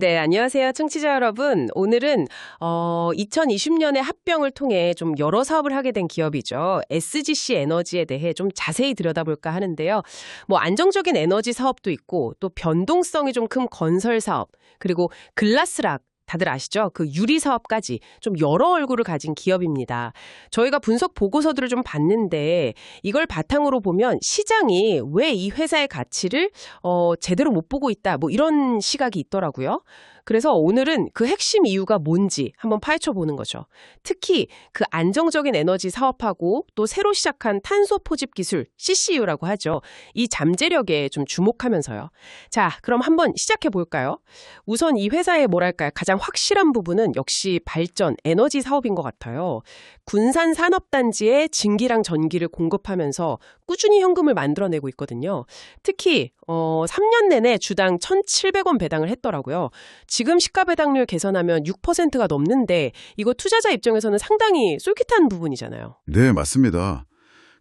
네, 안녕하세요. 청취자 여러분. 오늘은 어 2020년에 합병을 통해 좀 여러 사업을 하게 된 기업이죠. SGC 에너지에 대해 좀 자세히 들여다볼까 하는데요. 뭐 안정적인 에너지 사업도 있고 또 변동성이 좀 큰 건설 사업, 그리고 글라스락 다들 아시죠? 그 유리 사업까지 좀 여러 얼굴을 가진 기업입니다. 저희가 분석 보고서들을 좀 봤는데 이걸 바탕으로 보면 시장이 왜 이 회사의 가치를 어, 제대로 못 보고 있다. 뭐 이런 시각이 있더라고요. 그래서 오늘은 그 핵심 이유가 뭔지 한번 파헤쳐 보는 거죠. 특히 그 안정적인 에너지 사업하고 또 새로 시작한 탄소 포집 기술 CCU라고 하죠. 이 잠재력에 좀 주목하면서요. 자, 그럼 한번 시작해 볼까요? 우선 이 회사의 뭐랄까요? 가장 확실한 부분은 역시 발전, 에너지 사업인 것 같아요. 군산 산업단지에 증기랑 전기를 공급하면서 꾸준히 현금을 만들어내고 있거든요. 특히 어, 3년 내내 주당 1,700원 배당을 했더라고요. 지금 시가 배당률 계산하면 6%가 넘는데 이거 투자자 입장에서는 상당히 쏠깃한 부분이잖아요. 네, 맞습니다.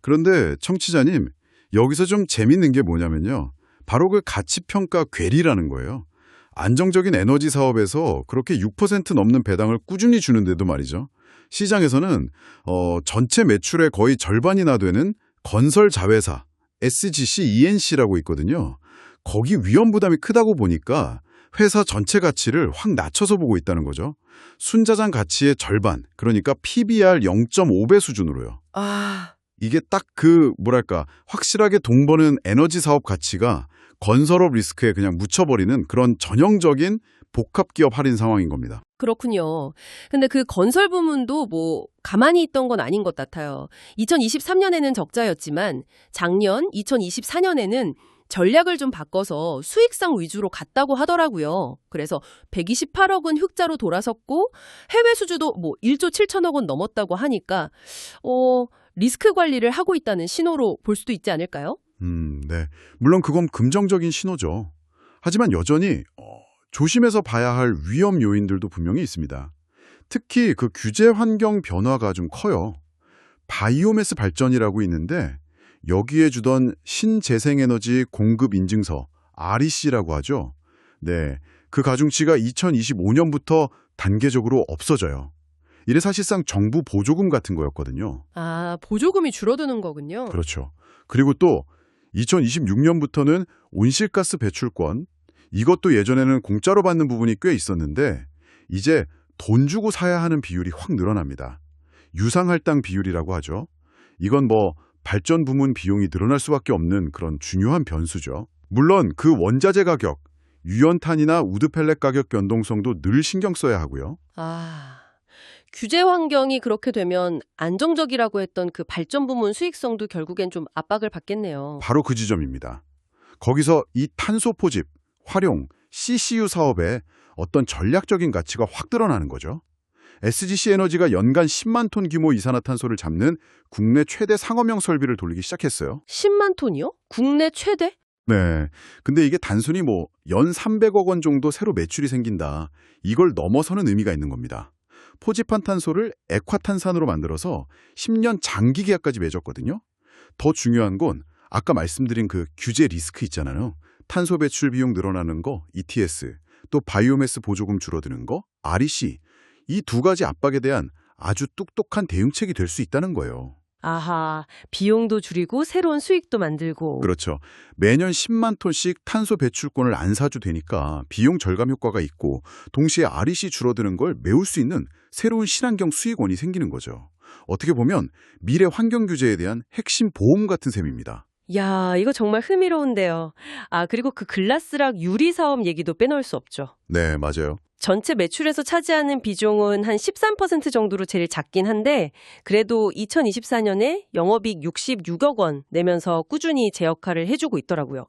그런데 청취자님, 여기서 좀 재밌는 게 뭐냐면요. 바로 그 가치평가 괴리라는 거예요. 안정적인 에너지 사업에서 그렇게 6% 넘는 배당을 꾸준히 주는데도 말이죠. 시장에서는 어, 전체 매출의 거의 절반이나 되는 건설 자회사 SGC ENC라고 있거든요. 거기 위험 부담이 크다고 보니까 회사 전체 가치를 확 낮춰서 보고 있다는 거죠. 순자산 가치의 절반, 그러니까 PBR 0.5배 수준으로요. 아, 이게 딱 그 뭐랄까 확실하게 돈 버는 에너지 사업 가치가 건설업 리스크에 그냥 묻혀버리는 그런 전형적인 복합 기업 할인 상황인 겁니다. 그렇군요. 근데 그 건설 부문도 뭐 가만히 있던 건 아닌 것 같아요. 2023년에는 적자였지만 작년 2024년에는 전략을 좀 바꿔서 수익성 위주로 갔다고 하더라고요. 그래서 128억은 흑자로 돌아섰고 해외 수주도 뭐 1조 7천억 원 넘었다고 하니까 어 리스크 관리를 하고 있다는 신호로 볼 수도 있지 않을까요? 음, 네. 물론 그건 긍정적인 신호죠. 하지만 여전히 어, 조심해서 봐야 할 위험 요인들도 분명히 있습니다. 특히 그 규제 환경 변화가 좀 커요. 바이오매스 발전이라고 있는데 여기에 주던 신재생에너지 공급 인증서 REC라고 하죠. 네, 그 가중치가 2025년부터 단계적으로 없어져요. 이래 사실상 정부 보조금 같은 거였거든요. 아, 보조금이 줄어드는 거군요. 그렇죠. 그리고 또 2026년부터는 온실가스 배출권 이것도 예전에는 공짜로 받는 부분이 꽤 있었는데 이제 돈 주고 사야 하는 비율이 확 늘어납니다. 유상할당 비율이라고 하죠. 이건 뭐 발전 부문 비용이 늘어날 수밖에 없는 그런 중요한 변수죠. 물론 그 원자재 가격, 유연탄이나 우드 펠렛 가격 변동성도 늘 신경 써야 하고요. 아, 규제 환경이 그렇게 되면 안정적이라고 했던 그 발전 부문 수익성도 결국엔 좀 압박을 받겠네요. 바로 그 지점입니다. 거기서 이 탄소 포집, 활용, CCU 사업에 어떤 전략적인 가치가 확 드러나는 거죠. SGC 에너지가 연간 10만 톤 규모 이산화탄소를 잡는 국내 최대 상업용 설비를 돌리기 시작했어요. 10만 톤이요? 국내 최대? 네. 근데 이게 단순히 뭐 연 300억 원 정도 새로 매출이 생긴다. 이걸 넘어서는 의미가 있는 겁니다. 포집한 탄소를 액화탄산으로 만들어서 10년 장기 계약까지 맺었거든요. 더 중요한 건 아까 말씀드린 그 규제 리스크 있잖아요. 탄소 배출 비용 늘어나는 거, ETS, 또 바이오매스 보조금 줄어드는 거, REC. 이 두 가지 압박에 대한 아주 똑똑한 대응책이 될 수 있다는 거예요. 아하, 비용도 줄이고 새로운 수익도 만들고. 그렇죠. 매년 10만 톤씩 탄소 배출권을 안 사도 되니까 비용 절감 효과가 있고 동시에 REC 줄어드는 걸 메울 수 있는 새로운 친환경 수익원이 생기는 거죠. 어떻게 보면 미래 환경 규제에 대한 핵심 보험 같은 셈입니다. 야, 이거 정말 흥미로운데요. 아, 그리고 그 글라스락 유리 사업 얘기도 빼놓을 수 없죠. 네, 맞아요. 전체 매출에서 차지하는 비중은 한 13% 정도로 제일 작긴 한데 그래도 2024년에 영업이익 66억 원 내면서 꾸준히 제 역할을 해주고 있더라고요.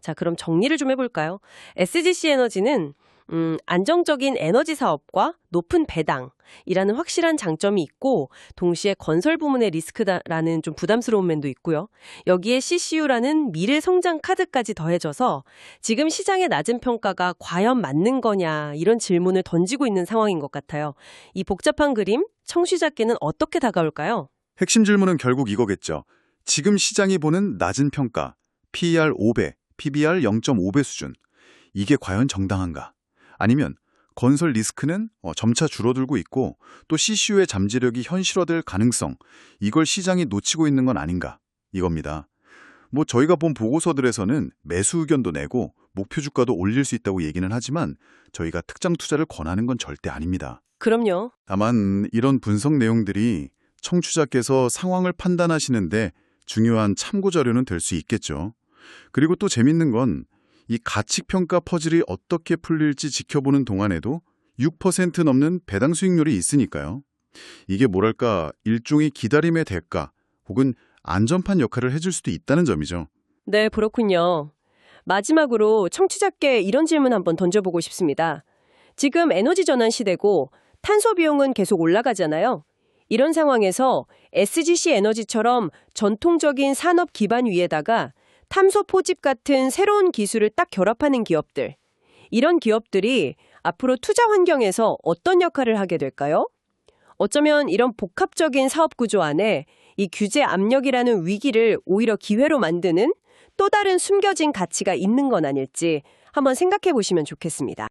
자, 그럼 정리를 좀 해볼까요? SGC 에너지는 음, 안정적인 에너지 사업과 높은 배당이라는 확실한 장점이 있고 동시에 건설 부문의 리스크라는 좀 부담스러운 면도 있고요. 여기에 CCU라는 미래 성장 카드까지 더해져서 지금 시장의 낮은 평가가 과연 맞는 거냐 이런 질문을 던지고 있는 상황인 것 같아요. 이 복잡한 그림 청취자께는 어떻게 다가올까요? 핵심 질문은 결국 이거겠죠. 지금 시장이 보는 낮은 평가, PER 5배, PBR 0.5배 수준. 이게 과연 정당한가? 아니면 건설 리스크는 어, 점차 줄어들고 있고 또 CCU의 잠재력이 현실화될 가능성, 이걸 시장이 놓치고 있는 건 아닌가 이겁니다. 뭐 저희가 본 보고서들에서는 매수 의견도 내고 목표 주가도 올릴 수 있다고 얘기는 하지만 저희가 특정 투자를 권하는 건 절대 아닙니다. 그럼요. 다만 이런 분석 내용들이 청취자께서 상황을 판단하시는데 중요한 참고 자료는 될 수 있겠죠. 그리고 또 재밌는 건 이 가치평가 퍼즐이 어떻게 풀릴지 지켜보는 동안에도 6% 넘는 배당 수익률이 있으니까요. 이게 뭐랄까 일종의 기다림의 대가 혹은 안전판 역할을 해줄 수도 있다는 점이죠. 네, 그렇군요. 마지막으로 청취자께 이런 질문 한번 던져보고 싶습니다. 지금 에너지 전환 시대고 탄소 비용은 계속 올라가잖아요. 이런 상황에서 SGC 에너지처럼 전통적인 산업 기반 위에다가 탐소 포집 같은 새로운 기술을 딱 결합하는 기업들. 이런 기업들이 앞으로 투자 환경에서 어떤 역할을 하게 될까요? 어쩌면 이런 복합적인 사업 구조 안에 이 규제 압력이라는 위기를 오히려 기회로 만드는 또 다른 숨겨진 가치가 있는 건 아닐지 한번 생각해 보시면 좋겠습니다.